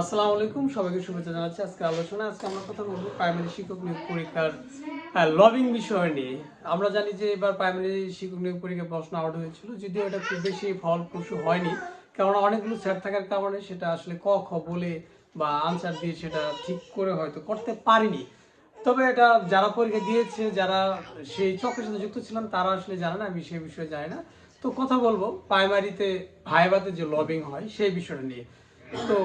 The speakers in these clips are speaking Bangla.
আসসালামু আলাইকুম, সবাইকে শুভেচ্ছা জানাচ্ছি। আজকে আলোচনা আজকে আমরা কথা বলব প্রাইমারি শিক্ষক নিয়োগ পরীক্ষার লবিং বিষয় নিয়ে। আমরা জানি যে এবার প্রাইমারি শিক্ষক নিয়োগ পরীক্ষার প্রশ্ন আউট হয়েছিল, যদিও এটা খুব বেশি ফলপ্রসূ হয়নি, কেননা অনেকগুলো স্যার থাকার কারণে সেটা আসলে ক, খ বলে বা আনসার দিয়ে সেটা ঠিক করে হয়তো করতে পারিনি। তবে এটা যারা পরীক্ষা দিয়েছে, যারা সেই চক্রের সাথে যুক্ত ছিলেন, তারা আসলে জানে না, আমি সেই বিষয়ে জানি না। তো কথা বলব প্রাইমারিতে ভাইবাতে যে লবিং হয়, সেই বিষয়টা নিয়ে। তো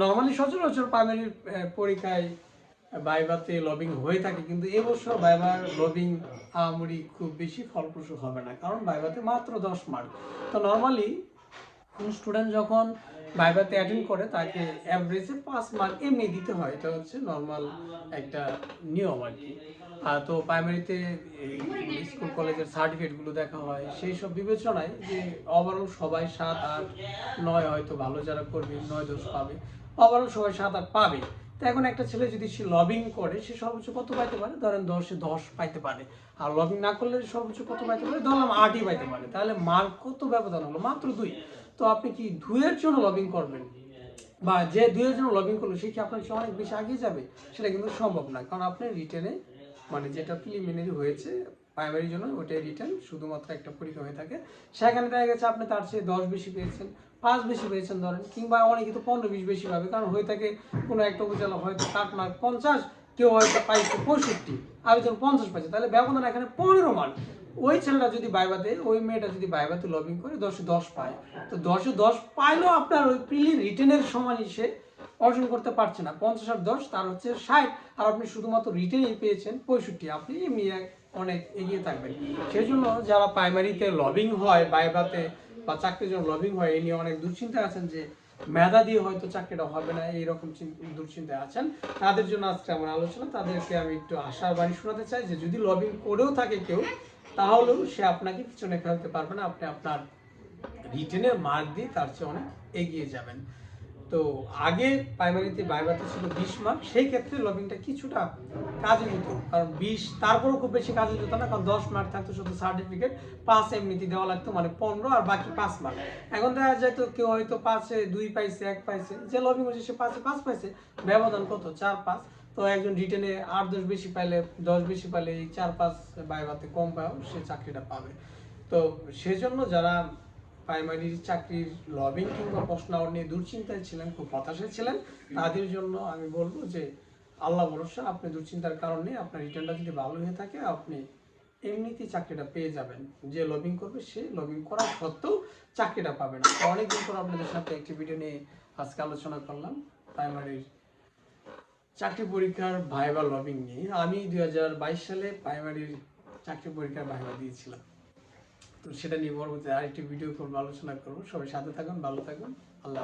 নর্মালি সচরাচর প্রাইমারি পরীক্ষায় বাইবাতে লবিং হয়ে থাকে, কিন্তু এবছর বাইবার লবিং আমরি খুব বেশি ফলপ্রসূ হবে না, কারণ বাইবাতে মাত্র দশ মার্ক তো নর্মালি কোন স্টুডেন্ট যখন ভাইভাতে অ্যাটেন্ড করে, তাকে অ্যাভারেজে পাঁচ মার্ক এমনি দিতে হয়। এটা হচ্ছে নর্মাল একটা নিয়ম আর কি। আর তো প্রাইমারিতে স্কুল কলেজের সার্টিফিকেটগুলো দেখা হয়, সেই সব বিবেচনায় যে ওভারঅল সবাই সাত আট নয় হয়তো ভালো যারা করবে, নয় দশ পাবে ওভারঅল সবাই সাত আট পাবে। তো এখন একটা ছেলে যদি সে লবিং করে, সে সর্বোচ্চ কত পাইতে পারে? ধরেন দশে দশ পাইতে পারে। আর লবিং না করলে সর্বোচ্চ কত পাইতে পারে? ধরলাম আটই পাইতে পারে। তাহলে মার্ক কত ব্যবধান হলো? মাত্র দুই। তো আপনি কি দুইয়ের জন্য লবিং করবেন? বা যে দুইয়ের জন্য লবিং করল, সে কি আপনার চেয়ে অনেক বেশি এগিয়ে যাবে? সেটা কিন্তু সম্ভব না, কারণ আপনি রিটেনে মানে যেটা প্রিলিমিনারি হয়েছে প্রাইমারির জন্য ওটাই রিটার্ন শুধুমাত্র একটা পরীক্ষা হয়ে থাকে। সেখানে দেখা গেছে আপনি তার চেয়ে দশ বেশি পেয়েছেন, পাঁচ বেশি পেয়েছেন ধরেন, কিংবা অনেকে তো পনেরো বিশ বেশি পাবে কারণ হয়ে থাকে কোনো একটা উপজেলা হয়তো কাট মার্ক, পঞ্চাশ কেউ হয়তো পাইছে পঁয়ষট্টি যখন পঞ্চাশ পাইছে, তাহলে ব্যবধান এখানে পনেরো মান। ওই ছেলেটা যদি বাইবাতে, ওই মেয়েটা যদি বাইবাতে লবিং করে, দশে দশ পায়। তো দশে দশ পাইলেও আপনার ওই প্রিলি রিটেনের সমান সে অর্জন করতে পারছে না। পঞ্চাশ আর দশ, তার হচ্ছে ষাট। আর আপনি শুধুমাত্র রিটেনই পেয়েছেন পঁয়ষট্টি। আপনি এমনি অনেক এগিয়ে থাকবেন। সেই জন্য যারা প্রাইমারিতে লবিং হয়, বাইবাতে বা চাকরির জন্য লবিং হয় এই নিয়ে অনেক দুশ্চিন্তা আছেন যে মেধা দিয়ে হয়তো চাকরিটা হবে না, এইরকম দুশ্চিন্তায় আছেন। তাদের জন্য আজকে আমার আলোচনা, তাদেরকে আমি একটু আশার বাণী শোনাতে চাই যে যদি লবিং করেও থাকে কেউ, তাহলেও সে আপনাকে পিছনে ফেলতে পারবে না, আপনি আপনার রিটেনের মার্ক দিয়ে তার চেয়ে অনেক এগিয়ে যাবেন। তো আগে প্রাইমারিতে বাইবাতে ছিল বিশ মার্ক সেই ক্ষেত্রে লবিংটা কিছুটা কাজে দিত। কারণ বিশ, তারপরেও খুব বেশি কাজে দিত না, কারণ দশ মার্ক থাকতো শুধু সার্টিফিকেট পাঁচ এমনিতে দেওয়া লাগতো মানে পনেরো আর বাকি পাঁচ মার্ক এখন দেখা যায় তো কেউ হয়তো পাঁচে দুই পাইছে, এক পাইছে, যে লবিং হচ্ছে সে পাঁচে পাঁচ পাইছে, ব্যবধান কত? চার, পাঁচ। তো একজন রিটেনে আট, দশ বেশি পাইলে, দশ বেশি পাইলে এই চার, পাঁচ বাইবাতে কম পাও সে চাকরিটা পাবে। তো সেজন্য যারা প্রাইমারি চাকরির লবিং কিংবা প্রশ্ন নিয়ে দুশ্চিন্তায় ছিলেন, খুব হতাশায় ছিলেন। তাদের জন্য আমি বলব যে, আল্লাহ ভরসা, আপনি দুশ্চিন্তার কারণে আপনার রিটার্নটা যদি ভালো হয়ে থাকে, আপনি এমনিতেই চাকরিটা পেয়ে যাবেন। যে লবিং করবে, সে লবিং করা সত্ত্বেও চাকরিটা পাবে না। অনেকদিন পর আপনাদের সাথে একটি ভিডিও নিয়ে আজকে আলোচনা করলাম, প্রাইমারির চাকরি পরীক্ষার ভাইবা লবিং নিয়ে। আমি দুই হাজার বাইশ সালে প্রাইমারির চাকরি পরীক্ষার ভাইবা দিয়েছিলাম। তো সেটা নিয়ে পরবর্তী আরেকটি ভিডিও করব, আলোচনা করব সবাই সাথে থাকুন, ভালো থাকুন আল্লাহ।